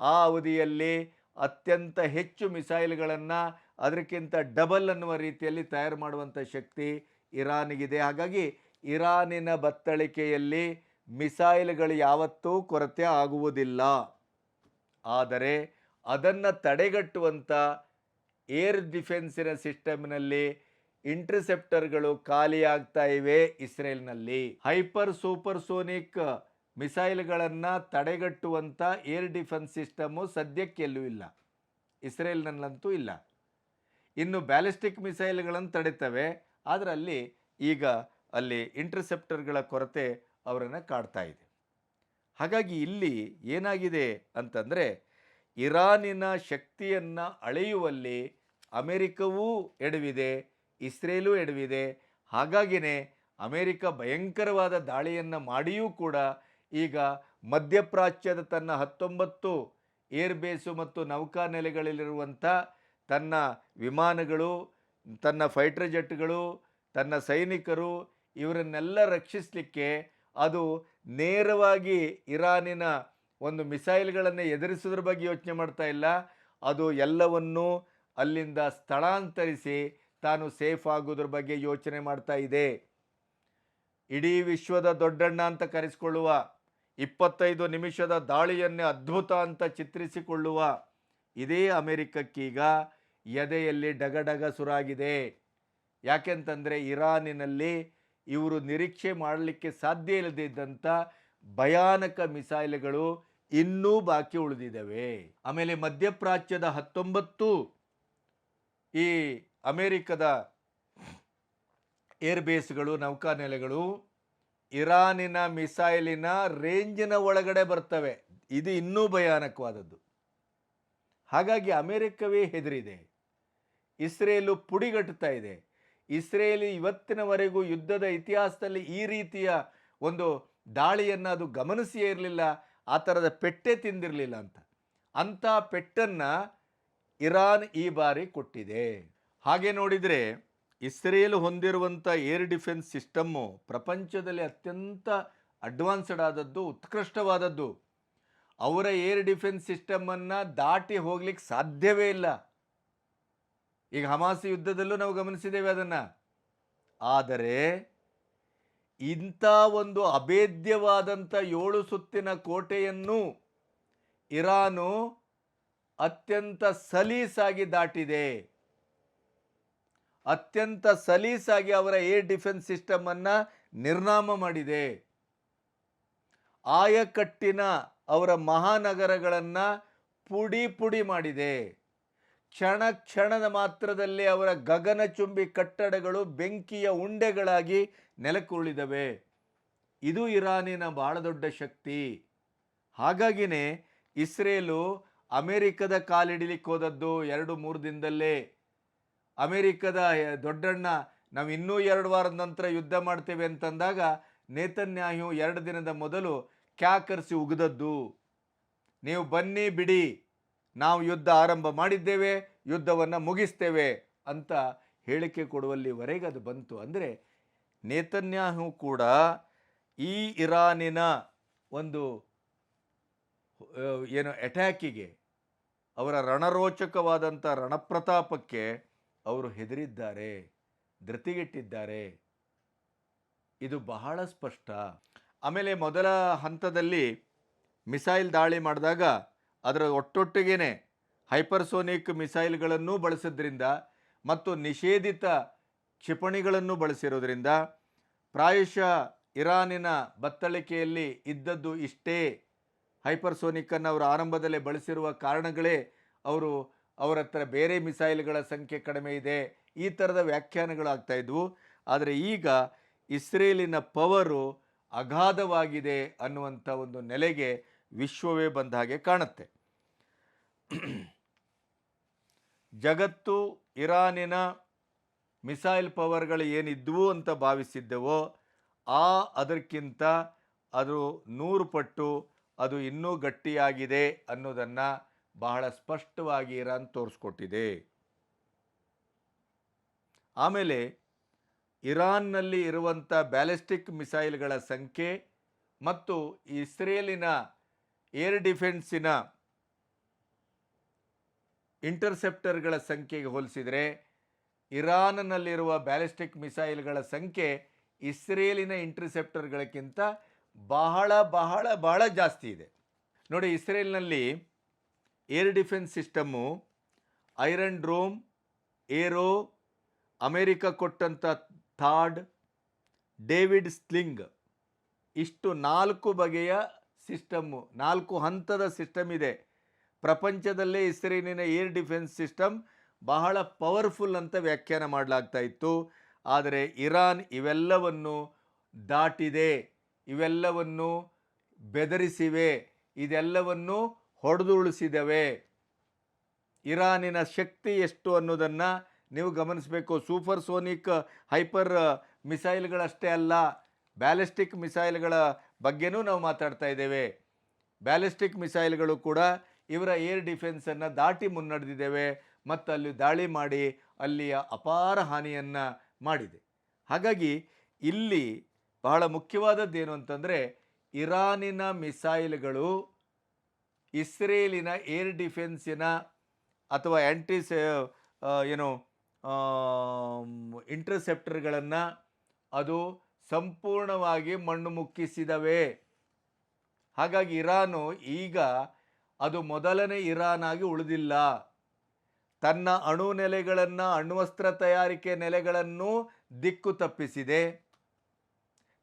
ಆ ಅವಧಿಯಲ್ಲಿ ಅತ್ಯಂತ ಹೆಚ್ಚು ಮಿಸೈಲ್ಗಳನ್ನು ಅದಕ್ಕಿಂತ ಡಬಲ್ ಅನ್ನುವ ರೀತಿಯಲ್ಲಿ ತಯಾರು ಮಾಡುವಂಥ ಶಕ್ತಿ ಇರಾನಿಗಿದೆ. ಹಾಗಾಗಿ ಇರಾನಿನ ಬತ್ತಳಿಕೆಯಲ್ಲಿ ಮಿಸೈಲ್ಗಳು ಯಾವತ್ತೂ ಕೊರತೆ ಆಗುವುದಿಲ್ಲ. ಆದರೆ ಅದನ್ನು ತಡೆಗಟ್ಟುವಂಥ ಏರ್ ಡಿಫೆನ್ಸಿನ ಸಿಸ್ಟಮ್ನಲ್ಲಿ ಇಂಟರ್ಸೆಪ್ಟರ್ಗಳು ಖಾಲಿಯಾಗ್ತಾ ಇವೆ ಇಸ್ರೇಲ್ನಲ್ಲಿ. ಹೈಪರ್ ಸೂಪರ್ ಸೋನಿಕ್ ಮಿಸೈಲ್ಗಳನ್ನು ತಡೆಗಟ್ಟುವಂಥ ಏರ್ ಡಿಫೆನ್ಸ್ ಸಿಸ್ಟಮು ಸದ್ಯಕ್ಕೆಲ್ಲೂ ಇಲ್ಲ. ಇಸ್ರೇಲ್ನಲ್ಲಂತೂ ಇಲ್ಲ. ಇನ್ನು ಬ್ಯಾಲಿಸ್ಟಿಕ್ ಮಿಸೈಲ್ಗಳನ್ನು ತಡೆತವೆ. ಆದರೆ ಅಲ್ಲಿ ಈಗ ಅಲ್ಲಿ ಇಂಟರ್ಸೆಪ್ಟರ್ಗಳ ಕೊರತೆ ಅವರನ್ನು ಕಾಡ್ತಾ ಇದೆ. ಹಾಗಾಗಿ ಇಲ್ಲಿ ಏನಾಗಿದೆ ಅಂತಂದರೆ ಇರಾನಿನ ಶಕ್ತಿಯನ್ನು ಅಳೆಯುವಲ್ಲಿ ಅಮೆರಿಕವೂ ಎಡವಿದೆ, ಇಸ್ರೇಲೂ ಎಡವಿದೆ. ಹಾಗಾಗಿನೇ ಅಮೆರಿಕ ಭಯಂಕರವಾದ ದಾಳಿಯನ್ನು ಮಾಡಿಯೂ ಕೂಡ ಈಗ ಮಧ್ಯಪ್ರಾಚ್ಯದ ತನ್ನ ಹತ್ತೊಂಬತ್ತು ಏರ್ಬೇಸು ಮತ್ತು ನೌಕಾನೆಲೆಗಳಲ್ಲಿರುವಂಥ ತನ್ನ ವಿಮಾನಗಳು, ತನ್ನ ಫೈಟರ್ ಜೆಟ್ಗಳು, ತನ್ನ ಸೈನಿಕರು ಇವರನ್ನೆಲ್ಲ ರಕ್ಷಿಸಲಿಕ್ಕೆ ಅದು ನೇರವಾಗಿ ಇರಾನಿನ ಒಂದು ಮಿಸೈಲ್ಗಳನ್ನು ಎದುರಿಸೋದ್ರ ಬಗ್ಗೆ ಯೋಚನೆ ಮಾಡ್ತಾ ಇಲ್ಲ. ಅದು ಎಲ್ಲವನ್ನೂ ಅಲ್ಲಿಂದ ಸ್ಥಳಾಂತರಿಸಿ ತಾನು ಸೇಫ್ ಆಗೋದ್ರ ಬಗ್ಗೆ ಯೋಚನೆ ಮಾಡ್ತಾ ಇದೆ. ಇಡೀ ವಿಶ್ವದ ದೊಡ್ಡಣ್ಣ ಅಂತ ಕರೆಸಿಕೊಳ್ಳುವ, ಇಪ್ಪತ್ತೈದು ನಿಮಿಷದ ದಾಳಿಯನ್ನೇ ಅದ್ಭುತ ಅಂತ ಚಿತ್ರಿಸಿಕೊಳ್ಳುವ ಇದೇ ಅಮೆರಿಕಕ್ಕೀಗ ಎದೆಯಲ್ಲಿ ಡಗಡಗ ಸುರಾಗಿದೆ. ಯಾಕೆಂತಂದರೆ ಇರಾನಿನಲ್ಲಿ ಇವರು ನಿರೀಕ್ಷೆ ಮಾಡಲಿಕ್ಕೆ ಸಾಧ್ಯ ಇಲ್ಲದೇ ಇದ್ದಂಥ ಭಯಾನಕ ಮಿಸೈಲ್ಗಳು ಇನ್ನೂ ಬಾಕಿ ಉಳಿದಿದ್ದಾವೆ. ಆಮೇಲೆ ಮಧ್ಯಪ್ರಾಚ್ಯದ ಹತ್ತೊಂಬತ್ತು ಈ ಅಮೇರಿಕದ ಏರ್ಬೇಸ್ಗಳು, ನೌಕಾನೆಲೆಗಳು ಇರಾನಿನ ಮಿಸೈಲಿನ ರೇಂಜಿನ ಒಳಗಡೆ ಬರ್ತವೆ. ಇದು ಇನ್ನೂ ಭಯಾನಕವಾದದ್ದು. ಹಾಗಾಗಿ ಅಮೆರಿಕವೇ ಹೆದರಿದೆ. ಇಸ್ರೇಲು ಪುಡಿಗಟ್ಟುತ್ತಾ ಇದೆ. ಇಸ್ರೇಲಿ ಇವತ್ತಿನವರೆಗೂ ಯುದ್ಧದ ಇತಿಹಾಸದಲ್ಲಿ ಈ ರೀತಿಯ ಒಂದು ದಾಳಿಯನ್ನು ಅದು ಗಮನಿಸಿಯೇ ಇರಲಿಲ್ಲ, ಆ ಥರದ ಪೆಟ್ಟೆ ತಿಂದಿರಲಿಲ್ಲ ಅಂತ. ಅಂಥ ಪೆಟ್ಟನ್ನು ಇರಾನ್ ಈ ಬಾರಿ ಕೊಟ್ಟಿದೆ. ಹಾಗೆ ನೋಡಿದರೆ ಇಸ್ರೇಲ್ ಹೊಂದಿರುವಂಥ ಏರ್ ಡಿಫೆನ್ಸ್ ಸಿಸ್ಟಮ್ಮು ಪ್ರಪಂಚದಲ್ಲಿ ಅತ್ಯಂತ ಅಡ್ವಾನ್ಸ್ಡ್ ಆದದ್ದು, ಉತ್ಕೃಷ್ಟವಾದದ್ದು. ಅವರ ಏರ್ ಡಿಫೆನ್ಸ್ ಸಿಸ್ಟಮನ್ನು ದಾಟಿ ಹೋಗ್ಲಿಕ್ಕೆ ಸಾಧ್ಯವೇ ಇಲ್ಲ. ಈಗ ಹಮಾಸಿ ಯುದ್ಧದಲ್ಲೂ ನಾವು ಗಮನಿಸಿದ್ದೇವೆ ಅದನ್ನು. ಆದರೆ ಇಂಥ ಒಂದು ಅಭೇದ್ಯವಾದಂಥ ಏಳು ಸುತ್ತಿನ ಕೋಟೆಯನ್ನು ಇರಾನು ಅತ್ಯಂತ ಸಲೀಸಾಗಿ ದಾಟಿದೆ. ಅತ್ಯಂತ ಸಲೀಸಾಗಿ ಅವರ ಏರ್ ಡಿಫೆನ್ಸ್ ಸಿಸ್ಟಮನ್ನು ನಿರ್ನಾಮ ಮಾಡಿದೆ. ಆಯಕಟ್ಟಿನ ಅವರ ಮಹಾನಗರಗಳನ್ನು ಪುಡಿ ಪುಡಿ ಮಾಡಿದೆ. ಕ್ಷಣ ಕ್ಷಣದ ಮಾತ್ರದಲ್ಲಿ ಅವರ ಗಗನಚುಂಬಿ ಕಟ್ಟಡಗಳು ಬೆಂಕಿಯ ಉಂಡೆಗಳಾಗಿ ನೆಲಕ್ಕುರುಳಿದವೆ. ಇದು ಇರಾನಿನ ಬಹಳ ದೊಡ್ಡ ಶಕ್ತಿ. ಹಾಗಾಗಿನೇ ಇಸ್ರೇಲು ಅಮೆರಿಕದ ಕಾಲಿಡಿಲಿಕ್ಕೆ ಹೋದದ್ದು ಎರಡು ಮೂರು ದಿನದಲ್ಲೇ. ಅಮೆರಿಕದ ದೊಡ್ಡಣ್ಣ, ನಾವು ಇನ್ನೂ ಎರಡು ವಾರದ ನಂತರ ಯುದ್ಧ ಮಾಡ್ತೇವೆ ಅಂತಂದಾಗ ನೇತನ್ಯಾಹು ಎರಡು ದಿನದ ಮೊದಲು ಕ್ಯಾಕರಿಸಿ ಉಗಿದದ್ದು. ನೀವು ಬನ್ನಿ ಬಿಡಿ. ನಾವು ಯುದ್ಧ ಆರಂಭ ಮಾಡಿದ್ದೇವೆ, ಯುದ್ಧವನ್ನು ಮುಗಿಸ್ತೇವೆ ಅಂತ ಹೇಳಿಕೆ ಕೊಡುವಲ್ಲಿವರೆಗೆ ಅದು ಬಂತು. ಅಂದರೆ ನೇತನ್ಯಾಹು ಕೂಡ ಈ ಇರಾನಿನ ಒಂದು ಏನು ಅಟ್ಯಾಕಿಗೆ, ಅವರ ರಣರೋಚಕವಾದಂಥ ರಣಪ್ರತಾಪಕ್ಕೆ ಅವರು ಹೆದರಿದ್ದಾರೆ, ಧೃತಿಗೆಟ್ಟಿದ್ದಾರೆ. ಇದು ಬಹಳ ಸ್ಪಷ್ಟ. ಆಮೇಲೆ ಮೊದಲ ಹಂತದಲ್ಲಿ ಮಿಸೈಲ್ ದಾಳಿ ಮಾಡಿದಾಗ ಅದರ ಒಟ್ಟೊಟ್ಟಿಗೆ ಹೈಪರ್ಸೋನಿಕ್ ಮಿಸೈಲ್ಗಳನ್ನು ಬಳಸಿದ್ರಿಂದ ಮತ್ತು ನಿಷೇಧಿತ ಕ್ಷಿಪಣಿಗಳನ್ನು ಬಳಸಿರೋದ್ರಿಂದ ಪ್ರಾಯಶಃ ಇರಾನಿನ ಬತ್ತಳಿಕೆಯಲ್ಲಿ ಇದ್ದದ್ದು ಇಷ್ಟೇ ಹೈಪರ್ಸೋನಿಕ್ಕನ್ನು ಅವರು ಆರಂಭದಲ್ಲೇ ಬಳಸಿರುವ ಕಾರಣಗಳೇ ಅವರು ಅವರ ಹತ್ರ ಬೇರೆ ಮಿಸೈಲ್ಗಳ ಸಂಖ್ಯೆ ಕಡಿಮೆ ಇದೆ ಈ ಥರದ ವ್ಯಾಖ್ಯಾನಗಳಾಗ್ತಾ ಇದ್ವು. ಆದರೆ ಈಗ ಇಸ್ರೇಲಿನ ಪವರು ಅಗಾಧವಾಗಿದೆ ಅನ್ನುವಂಥ ಒಂದು ನೆಲೆಗೆ ವಿಶ್ವವೇ ಬಂದ ಹಾಗೆ ಕಾಣುತ್ತೆ. ಜಗತ್ತು ಇರಾನಿನ ಮಿಸೈಲ್ ಪವರ್ಗಳು ಏನಿದ್ವು ಅಂತ ಭಾವಿಸಿದ್ದೆವೋ, ಆ ಅದಕ್ಕಿಂತ ಅದು ನೂರು ಪಟ್ಟು ಅದು ಇನ್ನೂ ಗಟ್ಟಿಯಾಗಿದೆ ಅನ್ನೋದನ್ನು ಬಹಳ ಸ್ಪಷ್ಟವಾಗಿ ಇರಾನ್ ತೋರಿಸ್ಕೊಟ್ಟಿದೆ. ಆಮೇಲೆ ಇರಾನ್ನಲ್ಲಿ ಇರುವಂಥ ಬ್ಯಾಲಿಸ್ಟಿಕ್ ಮಿಸೈಲ್ಗಳ ಸಂಖ್ಯೆ ಮತ್ತು ಇಸ್ರೇಲಿನ ಏರ್ ಡಿಫೆನ್ಸಿನ ಇಂಟರ್ಸೆಪ್ಟರ್ಗಳ ಸಂಖ್ಯೆಗೆ ಹೋಲಿಸಿದರೆ ಇರಾನ್ನಲ್ಲಿರುವ ಬ್ಯಾಲಿಸ್ಟಿಕ್ ಮಿಸೈಲ್ಗಳ ಸಂಖ್ಯೆ ಇಸ್ರೇಲಿನ ಇಂಟರ್ಸೆಪ್ಟರ್ಗಳಕ್ಕಿಂತ ಬಹಳ ಬಹಳ ಬಹಳ ಜಾಸ್ತಿ ಇದೆ. ನೋಡಿ, ಇಸ್ರೇಲ್ನಲ್ಲಿ air defence system Iron Dome Arrow, America ಕೊಟ್ಟಂಥ ಥಾಡ್ ಡೇವಿಡ್ ಸ್ಲಿಂಗ್ ಇಷ್ಟು ನಾಲ್ಕು ಬಗೆಯ ಸಿಸ್ಟಮ್ಮು ನಾಲ್ಕು ಹಂತದ ಸಿಸ್ಟಮ್ ಇದೆ ಪ್ರಪಂಚದಲ್ಲೇ ಇಸ್ರೇಲಿನ ಏರ್ ಡಿಫೆನ್ಸ್ ಸಿಸ್ಟಮ್ ಬಹಳ ಪವರ್ಫುಲ್ ಅಂತ ವ್ಯಾಖ್ಯಾನ ಮಾಡಲಾಗ್ತಾ ಇತ್ತು. ಆದರೆ ಇರಾನ್ ಇವೆಲ್ಲವನ್ನು ದಾಟಿದೆ, ಇವೆಲ್ಲವನ್ನು ಬೆದರಿಸಿವೆ, ಇದೆಲ್ಲವನ್ನು ಹೊಡೆದುಳಿಸಿದವೆ ಇರಾನಿನ ಶಕ್ತಿ ಎಷ್ಟು ಅನ್ನೋದನ್ನು ನೀವು ಗಮನಿಸಬೇಕು. ಸೂಪರ್ ಸೋನಿಕ್ ಹೈಪರ್ ಮಿಸೈಲ್ಗಳಷ್ಟೇ ಅಲ್ಲ, ಬ್ಯಾಲಿಸ್ಟಿಕ್ ಮಿಸೈಲ್ಗಳ ಬಗ್ಗೆನೂ ನಾವು ಮಾತಾಡ್ತಾ ಇದ್ದೇವೆ. ಬ್ಯಾಲಿಸ್ಟಿಕ್ ಮಿಸೈಲ್ಗಳು ಕೂಡ ಇವರ ಏರ್ ಡಿಫೆನ್ಸನ್ನು ದಾಟಿ ಮುನ್ನಡೆದಿದ್ದೇವೆ. ಮತ್ತು ಅಲ್ಲಿ ದಾಳಿ ಮಾಡಿ ಅಲ್ಲಿಯ ಅಪಾರ ಹಾನಿಯನ್ನು ಮಾಡಿದೆ. ಹಾಗಾಗಿ ಇಲ್ಲಿ ಬಹಳ ಮುಖ್ಯವಾದದ್ದೇನು ಅಂತಂದರೆ ಇರಾನಿನ ಮಿಸೈಲ್ಗಳು ಇಸ್ರೇಲಿನ ಏರ್ ಡಿಫೆನ್ಸಿನ ಅಥವಾ ಆ್ಯಂಟಿ ಏನು ಇಂಟರ್ಸೆಪ್ಟರ್ಗಳನ್ನು ಅದು ಸಂಪೂರ್ಣವಾಗಿ ಮಣ್ಣು ಮುಕ್ಕಿಸಿದವೆ. ಹಾಗಾಗಿ ಇರಾನು ಈಗ ಅದು ಮೊದಲನೇ ಇರಾನ್ ಆಗಿ ಉಳಿದಿಲ್ಲ. ತನ್ನ ಅಣು ನೆಲೆಗಳನ್ನು, ಅಣ್ವಸ್ತ್ರ ತಯಾರಿಕೆ ನೆಲೆಗಳನ್ನು ದಿಕ್ಕು ತಪ್ಪಿಸಿದೆ.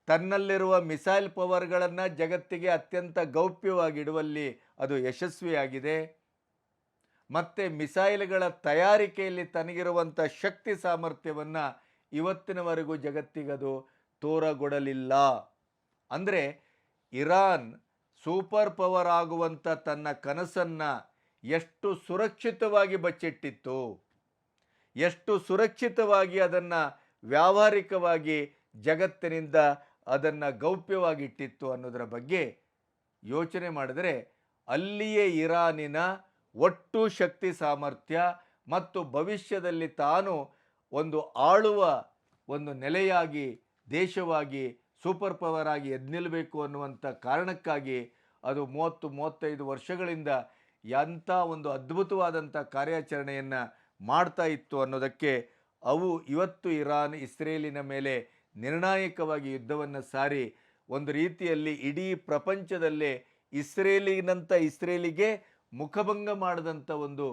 ತನ್ನಲ್ಲಿರುವ ಮಿಸೈಲ್ ಪವರ್ಗಳನ್ನು ಜಗತ್ತಿಗೆ ಅತ್ಯಂತ ಗೌಪ್ಯವಾಗಿಡುವಲ್ಲಿ ಅದು ಯಶಸ್ವಿಯಾಗಿದೆ. ಮತ್ತು ಮಿಸೈಲ್ಗಳ ತಯಾರಿಕೆಯಲ್ಲಿ ತನಗಿರುವಂಥ ಶಕ್ತಿ ಸಾಮರ್ಥ್ಯವನ್ನು ಇವತ್ತಿನವರೆಗೂ ಜಗತ್ತಿಗದು ತೋರಗೊಡಲಿಲ್ಲ. ಅಂದರೆ ಇರಾನ್ ಸೂಪರ್ ಪವರ್ ಆಗುವಂಥ ತನ್ನ ಕನಸನ್ನು ಎಷ್ಟು ಸುರಕ್ಷಿತವಾಗಿ ಬಚ್ಚಿಟ್ಟಿತ್ತು. ಎಷ್ಟು ಸುರಕ್ಷಿತವಾಗಿ ಅದನ್ನು ವ್ಯಾವಹಾರಿಕವಾಗಿ ಜಗತ್ತಿನಿಂದ ಅದನ್ನು ಗೌಪ್ಯವಾಗಿಟ್ಟಿತ್ತು ಅನ್ನೋದರ ಬಗ್ಗೆ ಯೋಚನೆ ಮಾಡಿದರೆ ಅಲ್ಲಿಯೇ ಇರಾನಿನ ಒಟ್ಟು ಶಕ್ತಿ ಸಾಮರ್ಥ್ಯ ಮತ್ತು ಭವಿಷ್ಯದಲ್ಲಿ ತಾನು ಒಂದು ಆಳುವ ಒಂದು ನೆಲೆಯಾಗಿ ದೇಶವಾಗಿ ಸೂಪರ್ ಪವರ್ ಆಗಿ ಎದ್ದು ನಿಲ್ಲಬೇಕು ಅನ್ನುವಂಥ ಕಾರಣಕ್ಕಾಗಿ ಅದು ಮೂವತ್ತು, ಮೂವತ್ತೈದು ವರ್ಷಗಳಿಂದ ಎಂಥ ಒಂದು ಅದ್ಭುತವಾದಂಥ ಕಾರ್ಯಾಚರಣೆಯನ್ನು ಮಾಡ್ತಾ ಇತ್ತು ಅನ್ನೋದಕ್ಕೆ ಅವು ಇವತ್ತು ಇರಾನ್, ಇಸ್ರೇಲಿನ ಮೇಲೆ ನಿರ್ಣಾಯಕವಾಗಿ ಯುದ್ಧವನ್ನು ಸಾರಿ ಒಂದು ರೀತಿಯಲ್ಲಿ ಇಡೀ ಪ್ರಪಂಚದಲ್ಲೇ ಇಸ್ರೇಲಿನಂಥ ಇಸ್ರೇಲಿಗೆ ಮುಖಭಂಗ ಮಾಡಿದಂಥ ಒಂದು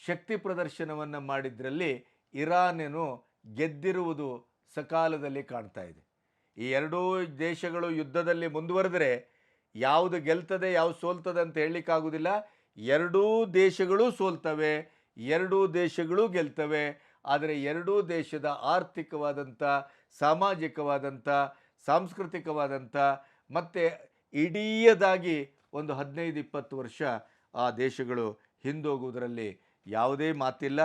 ಶಕ್ತಿ ಪ್ರದರ್ಶನವನ್ನು ಮಾಡಿದ್ರಲ್ಲಿ ಇರಾನೇನು ಗೆದ್ದಿರುವುದು ಸಕಾಲದಲ್ಲಿ ಕಾಣ್ತಾ ಇದೆ. ಈ ಎರಡೂ ದೇಶಗಳು ಯುದ್ಧದಲ್ಲಿ ಮುಂದುವರೆದರೆ ಯಾವುದು ಗೆಲ್ತದೆ, ಯಾವುದು ಸೋಲ್ತದೆ ಅಂತ ಹೇಳಲಿಕ್ಕಾಗೋದಿಲ್ಲ. ಎರಡೂ ದೇಶಗಳು ಸೋಲ್ತವೆ, ಎರಡೂ ದೇಶಗಳು ಗೆಲ್ತವೆ. ಆದರೆ ಎರಡೂ ದೇಶದ ಆರ್ಥಿಕವಾದಂಥ, ಸಾಮಾಜಿಕವಾದಂಥ, ಸಾಂಸ್ಕೃತಿಕವಾದಂಥ, ಮತ್ತು ಇಡೀಯದಾಗಿ ಒಂದು ಹದಿನೈದು, ಇಪ್ಪತ್ತು ವರ್ಷ ಆ ದೇಶಗಳು ಹಿಂದೋಗುವುದರಲ್ಲಿ ಯಾವುದೇ ಮಾತಿಲ್ಲ.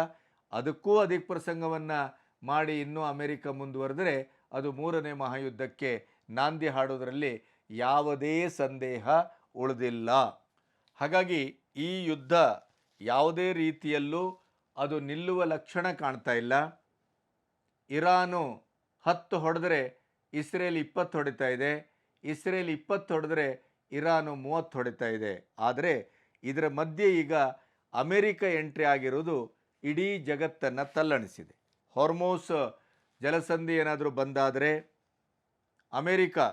ಅದಕ್ಕೂ ಅಧಿಕ ಪ್ರಸಂಗವನ್ನು ಮಾಡಿ ಇನ್ನೂ ಅಮೆರಿಕ ಮುಂದುವರೆದರೆ ಅದು ಮೂರನೇ ಮಹಾಯುದ್ಧಕ್ಕೆ ನಾಂದಿ ಹಾಡೋದರಲ್ಲಿ ಯಾವುದೇ ಸಂದೇಹ ಉಳಿದಿಲ್ಲ. ಹಾಗಾಗಿ ಈ ಯುದ್ಧ ಯಾವುದೇ ರೀತಿಯಲ್ಲೂ ಅದು ನಿಲ್ಲುವ ಲಕ್ಷಣ ಕಾಣ್ತಾ ಇಲ್ಲ. ಇರಾನು ಹತ್ತು ಹೊಡೆದ್ರೆ ಇಸ್ರೇಲ್ ಇಪ್ಪತ್ತು ಹೊಡಿತಾ ಇದೆ. ಇಸ್ರೇಲ್ ಇಪ್ಪತ್ತು ಹೊಡೆದ್ರೆ ಇರಾನು ಮೂವತ್ತು ಹೊಡಿತಾ ಇದೆ. ಆದರೆ ಇದರ ಮಧ್ಯೆ ಈಗ ಅಮೆರಿಕ ಎಂಟ್ರಿ ಆಗಿರೋದು ಇಡೀ ಜಗತ್ತನ್ನು ತಲ್ಲಣಿಸಿದೆ. ಹಾರ್ಮೋಸ್ ಜಲಸಂಧಿ ಏನಾದರೂ ಬಂದಾದರೆ ಅಮೇರಿಕಾ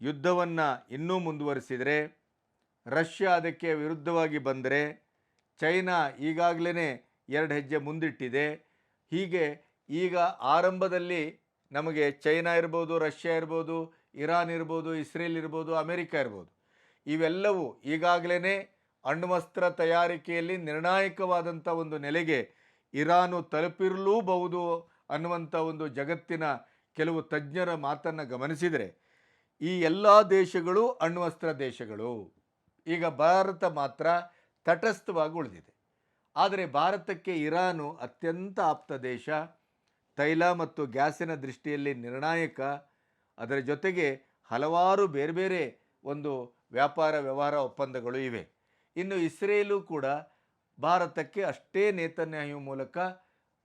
ಯುದ್ಧವನ್ನು ಇನ್ನೂ ಮುಂದುವರಿಸಿದರೆ, ರಷ್ಯಾ ಅದಕ್ಕೆ ವಿರುದ್ಧವಾಗಿ ಬಂದರೆ, ಚೈನಾ ಈಗಾಗಲೇ ಎರಡು ಹೆಜ್ಜೆ ಮುಂದಿಟ್ಟಿದೆ. ಹೀಗೆ ಈಗ ಆರಂಭದಲ್ಲಿ ನಮಗೆ ಚೈನಾ ಇರ್ಬೋದು, ರಷ್ಯಾ ಇರ್ಬೋದು, ಇರಾನ್ ಇರ್ಬೋದು, ಇಸ್ರೇಲ್ ಇರ್ಬೋದು, ಅಮೇರಿಕಾ ಇರ್ಬೋದು. ಇವೆಲ್ಲವೂ ಈಗಾಗಲೇ ಅಣ್ವಸ್ತ್ರ ತಯಾರಿಕೆಯಲ್ಲಿ ನಿರ್ಣಾಯಕವಾದಂಥ ಒಂದು ನೆಲೆಗೆ ಇರಾನು ತಲುಪಿರಲೂಬಹುದು ಅನ್ನುವಂಥ ಒಂದು ಜಗತ್ತಿನ ಕೆಲವು ತಜ್ಞರ ಮಾತನ್ನು ಗಮನಿಸಿದರೆ, ಈ ಎಲ್ಲ ದೇಶಗಳು ಅಣ್ವಸ್ತ್ರ ದೇಶಗಳು. ಈಗ ಭಾರತ ಮಾತ್ರ ತಟಸ್ಥವಾಗಿ ಉಳಿದಿದೆ. ಆದರೆ ಭಾರತಕ್ಕೆ ಇರಾನು ಅತ್ಯಂತ ಆಪ್ತ ದೇಶ. ತೈಲ ಮತ್ತು ಗ್ಯಾಸಿನ ದೃಷ್ಟಿಯಲ್ಲಿ ನಿರ್ಣಾಯಕ. ಅದರ ಜೊತೆಗೆ ಹಲವಾರು ಬೇರೆ ಬೇರೆ ಒಂದು ವ್ಯಾಪಾರ ವ್ಯವಹಾರ ಒಪ್ಪಂದಗಳು ಇವೆ. ಇನ್ನು ಇಸ್ರೇಲು ಕೂಡ ಭಾರತಕ್ಕೆ ಅಷ್ಟೇ ನೇತನ್ಯಾಯು ಮೂಲಕ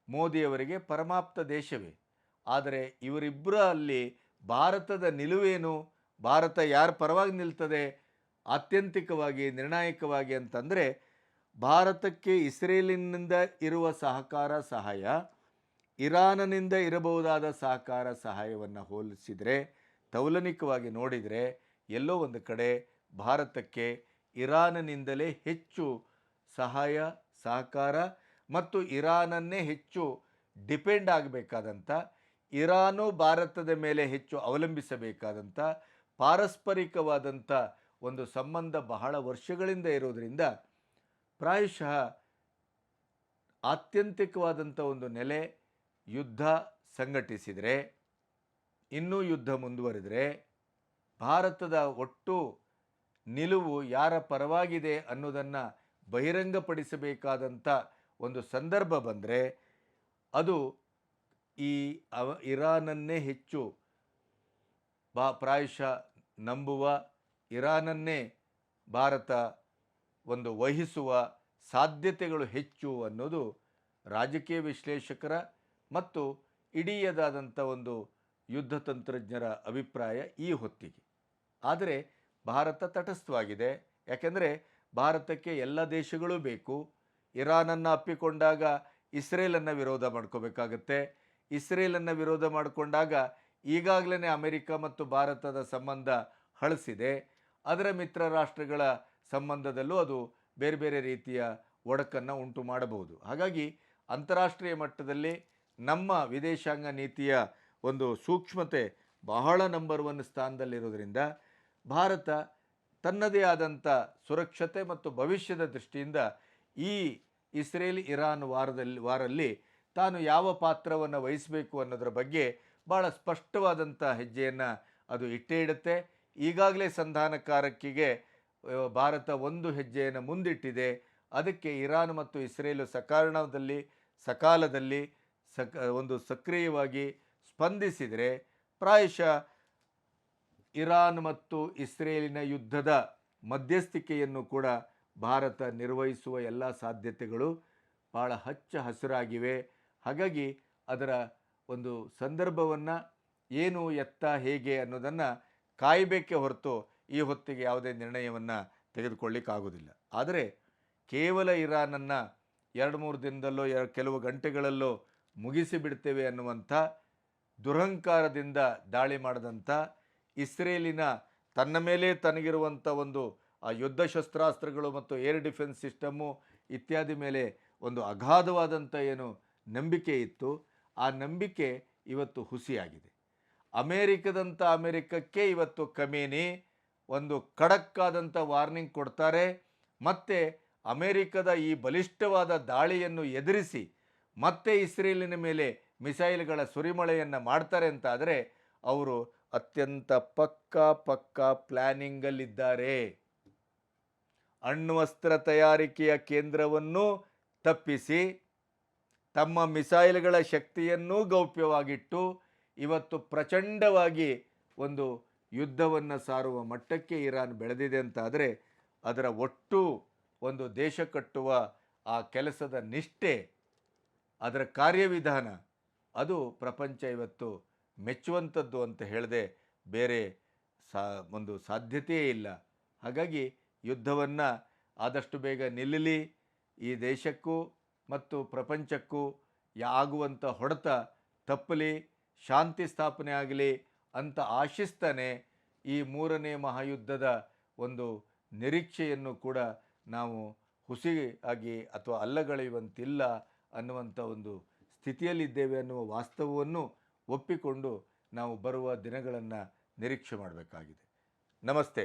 ಮೋದಿಯವರಿಗೆ ಪರಮಾಪ್ತ ದೇಶವೇ. ಆದರೆ ಇವರಿಬ್ಬರ ಅಲ್ಲಿ ಭಾರತದ ನಿಲುವೇನು? ಭಾರತ ಯಾರ ಪರವಾಗಿ ನಿಲ್ತದೆ? ಆತ್ಯಂತಿಕವಾಗಿ, ನಿರ್ಣಾಯಕವಾಗಿ ಅಂತಂದರೆ ಭಾರತಕ್ಕೆ ಇಸ್ರೇಲಿನಿಂದ ಇರುವ ಸಹಕಾರ, ಸಹಾಯ, ಇರಾನನಿಂದ ಇರಬಹುದಾದ ಸಹಕಾರ, ಸಹಾಯವನ್ನು ಹೋಲಿಸಿದರೆ, ತೌಲನಿಕವಾಗಿ ನೋಡಿದರೆ ಎಲ್ಲೋ ಒಂದು ಕಡೆ ಭಾರತಕ್ಕೆ ಇರಾನನಿಂದಲೇ ಹೆಚ್ಚು ಸಹಾಯ, ಸಹಕಾರ ಮತ್ತು ಇರಾನನ್ನೇ ಹೆಚ್ಚು ಡಿಪೆಂಡ್ ಆಗಬೇಕಾದಂಥ, ಇರಾನು ಭಾರತದ ಮೇಲೆ ಹೆಚ್ಚು ಅವಲಂಬಿಸಬೇಕಾದಂಥ, ಪಾರಸ್ಪರಿಕವಾದಂಥ ಒಂದು ಸಂಬಂಧ ಬಹಳ ವರ್ಷಗಳಿಂದ ಇರೋದರಿಂದ ಪ್ರಾಯಶಃ ಆತ್ಯಂತಿಕವಾದಂಥ ಒಂದು ನೆಲೆ ಯುದ್ಧ ಸಂಘಟಿಸಿದರೆ, ಇನ್ನೂ ಯುದ್ಧ ಮುಂದುವರೆದರೆ, ಭಾರತದ ಒಟ್ಟು ನಿಲುವು ಯಾರ ಪರವಾಗಿದೆ ಅನ್ನೋದನ್ನು ಬಹಿರಂಗಪಡಿಸಬೇಕಾದಂಥ ಒಂದು ಸಂದರ್ಭ ಬಂದರೆ ಅದು ಈ ಅವ ಇರಾನನ್ನೇ ಹೆಚ್ಚು ಬಾ ಪ್ರಾಯಶಃ ನಂಬುವ ಇರಾನನ್ನೇ ಭಾರತ ಒಂದು ವಹಿಸುವ ಸಾಧ್ಯತೆಗಳು ಹೆಚ್ಚು ಅನ್ನೋದು ರಾಜಕೀಯ ವಿಶ್ಲೇಷಕರ ಮತ್ತು ಇಡೀಯದಾದಂಥ ಒಂದು ಯುದ್ಧ ತಂತ್ರಜ್ಞರ ಅಭಿಪ್ರಾಯ ಈ ಹೊತ್ತಿಗೆ. ಆದರೆ ಭಾರತ ತಟಸ್ಥವಾಗಿದೆ. ಯಾಕೆಂದರೆ ಭಾರತಕ್ಕೆ ಎಲ್ಲ ದೇಶಗಳೂ ಬೇಕು. ಇರಾನನ್ನು ಅಪ್ಪಿಕೊಂಡಾಗ ಇಸ್ರೇಲನ್ನು ವಿರೋಧ ಮಾಡ್ಕೋಬೇಕಾಗತ್ತೆ. ಇಸ್ರೇಲನ್ನು ವಿರೋಧ ಮಾಡಿಕೊಂಡಾಗ ಈಗಾಗಲೇ ಅಮೆರಿಕ ಮತ್ತು ಭಾರತದ ಸಂಬಂಧ ಹಳಸಿದೆ. ಅದರ ಮಿತ್ರ ರಾಷ್ಟ್ರಗಳ ಸಂಬಂಧದಲ್ಲೂ ಅದು ಬೇರೆ ಬೇರೆ ರೀತಿಯ ಒಡಕನ್ನು ಉಂಟು ಮಾಡಬಹುದು. ಹಾಗಾಗಿ ಅಂತಾರಾಷ್ಟ್ರೀಯ ಮಟ್ಟದಲ್ಲಿ ನಮ್ಮ ವಿದೇಶಾಂಗ ನೀತಿಯ ಒಂದು ಸೂಕ್ಷ್ಮತೆ ಬಹಳ ನಂಬರ್ ಒನ್ ಸ್ಥಾನದಲ್ಲಿರೋದ್ರಿಂದ ಭಾರತ ತನ್ನದೇ ಆದಂಥ ಸುರಕ್ಷತೆ ಮತ್ತು ಭವಿಷ್ಯದ ದೃಷ್ಟಿಯಿಂದ ಈ ಇಸ್ರೇಲ್ ಇರಾನ್ ವಾರದಲ್ಲಿ ವಾರಲ್ಲಿ ತಾನು ಯಾವ ಪಾತ್ರವನ್ನು ವಹಿಸಬೇಕು ಅನ್ನೋದರ ಬಗ್ಗೆ ಭಾಳ ಸ್ಪಷ್ಟವಾದಂಥ ಹೆಜ್ಜೆಯನ್ನು ಅದು ಇಟ್ಟೇ ಇಡುತ್ತೆ. ಈಗಾಗಲೇ ಸಂಧಾನಕಾರಕ್ಕಿಗೆ ಭಾರತ ಒಂದು ಹೆಜ್ಜೆಯನ್ನು ಮುಂದಿಟ್ಟಿದೆ. ಅದಕ್ಕೆ ಇರಾನ್ ಮತ್ತು ಇಸ್ರೇಲು ಸಕಾರಣದಲ್ಲಿ, ಸಕಾಲದಲ್ಲಿ ಸಕ, ಒಂದು ಸಕ್ರಿಯವಾಗಿ ಸ್ಪಂದಿಸಿದರೆ ಪ್ರಾಯಶಃ ಇರಾನ್ ಮತ್ತು ಇಸ್ರೇಲಿನ ಯುದ್ಧದ ಮಧ್ಯಸ್ಥಿಕೆಯನ್ನು ಕೂಡ ಭಾರತ ನಿರ್ವಹಿಸುವ ಎಲ್ಲ ಸಾಧ್ಯತೆಗಳು ಭಾಳ ಹಚ್ಚ ಹಸಿರಾಗಿವೆ. ಹಾಗಾಗಿ ಅದರ ಒಂದು ಸಂದರ್ಭವನ್ನು ಏನು ಎತ್ತ ಹೇಗೆ ಅನ್ನೋದನ್ನು ಕಾಯಬೇಕೆ ಹೊರತು ಈ ಹೊತ್ತಿಗೆ ಯಾವುದೇ ನಿರ್ಣಯವನ್ನು ತೆಗೆದುಕೊಳ್ಳಿಕ್ಕಾಗೋದಿಲ್ಲ ಆದರೆ ಕೇವಲ ಇರಾನನ್ನು ಎರಡು ಮೂರು ದಿನದಲ್ಲೋ ಕೆಲವು ಗಂಟೆಗಳಲ್ಲೋ ಮುಗಿಸಿ ಬಿಡ್ತೇವೆ ಅನ್ನುವಂಥ ದುರಹಂಕಾರದಿಂದ ದಾಳಿ ಮಾಡಿದಂಥ ಇಸ್ರೇಲಿನ ತನ್ನ ಮೇಲೆ ತನಗಿರುವಂಥ ಒಂದು, ಆ ಯುದ್ಧ ಶಸ್ತ್ರಾಸ್ತ್ರಗಳು ಮತ್ತು ಏರ್ ಡಿಫೆನ್ಸ್ ಸಿಸ್ಟಮ್ಮು ಇತ್ಯಾದಿ ಮೇಲೆ ಒಂದು ಅಗಾಧವಾದಂಥ ಏನು ನಂಬಿಕೆ ಇತ್ತು. ಆ ನಂಬಿಕೆ ಇವತ್ತು ಹುಸಿಯಾಗಿದೆ. ಅಮೇರಿಕದಂಥ ಅಮೇರಿಕಕ್ಕೆ ಇವತ್ತು ಕಮೇನಿ ಒಂದು ಖಡಕ್ಕಾದಂಥ ವಾರ್ನಿಂಗ್ ಕೊಡ್ತಾರೆ. ಮತ್ತು ಅಮೇರಿಕದ ಈ ಬಲಿಷ್ಠವಾದ ದಾಳಿಯನ್ನು ಎದುರಿಸಿ ಮತ್ತೆ ಇಸ್ರೇಲಿನ ಮೇಲೆ ಮಿಸೈಲ್ಗಳ ಸುರಿಮಳೆಯನ್ನು ಮಾಡ್ತಾರೆ ಅಂತಾದರೆ, ಅವರು ಅತ್ಯಂತ ಪಕ್ಕಾ ಪಕ್ಕಾ ಪ್ಲ್ಯಾನಿಂಗಲ್ಲಿದ್ದಾರೆ ಅಣ್ವಸ್ತ್ರ ತಯಾರಿಕೆಯ ಕೇಂದ್ರವನ್ನು ತಪ್ಪಿಸಿ, ತಮ್ಮ ಮಿಸೈಲ್ಗಳ ಶಕ್ತಿಯನ್ನೂ ಗೌಪ್ಯವಾಗಿಟ್ಟು, ಇವತ್ತು ಪ್ರಚಂಡವಾಗಿ ಒಂದು ಯುದ್ಧವನ್ನು ಸಾರುವ ಮಟ್ಟಕ್ಕೆ ಇರಾನ್ ಬೆಳೆದಿದೆ ಅಂತಾದರೆ, ಅದರ ಒಟ್ಟು ಒಂದು ದೇಶ ಕಟ್ಟುವ ಆ ಕೆಲಸದ ನಿಷ್ಠೆ, ಅದರ ಕಾರ್ಯವಿಧಾನ, ಅದು ಪ್ರಪಂಚ ಇವತ್ತು ಮೆಚ್ಚುವಂಥದ್ದು ಅಂತ ಹೇಳದೆ ಬೇರೆ ಸಾ ಒಂದು ಸಾಧ್ಯತೆಯೇ ಇಲ್ಲ. ಹಾಗಾಗಿ ಯುದ್ಧವನ್ನು ಆದಷ್ಟು ಬೇಗ ನಿಲ್ಲಲಿ. ಈ ದೇಶಕ್ಕೂ ಮತ್ತು ಪ್ರಪಂಚಕ್ಕೂ ಆಗುವಂಥ ಹೊಡೆತ ತಪ್ಪಲಿ, ಶಾಂತಿ ಸ್ಥಾಪನೆ ಆಗಲಿ ಅಂತ ಆಶಿಸ್ತಾನೆ ಈ ಮೂರನೇ ಮಹಾಯುದ್ಧದ ಒಂದು ನಿರೀಕ್ಷೆಯನ್ನು ಕೂಡ ನಾವು ಹುಸಿ ಆಗಿ ಅಥವಾ ಅಲ್ಲಗಳೆಯುವಂತಿಲ್ಲ ಅನ್ನುವಂಥ ಒಂದು ಸ್ಥಿತಿಯಲ್ಲಿದ್ದೇವೆ ಅನ್ನುವ ವಾಸ್ತವವನ್ನು ಒಪ್ಪಿಕೊಂಡು ನಾವು ಬರುವ ದಿನಗಳನ್ನು ನಿರೀಕ್ಷೆ ಮಾಡಬೇಕಾಗಿದೆ. ನಮಸ್ತೆ.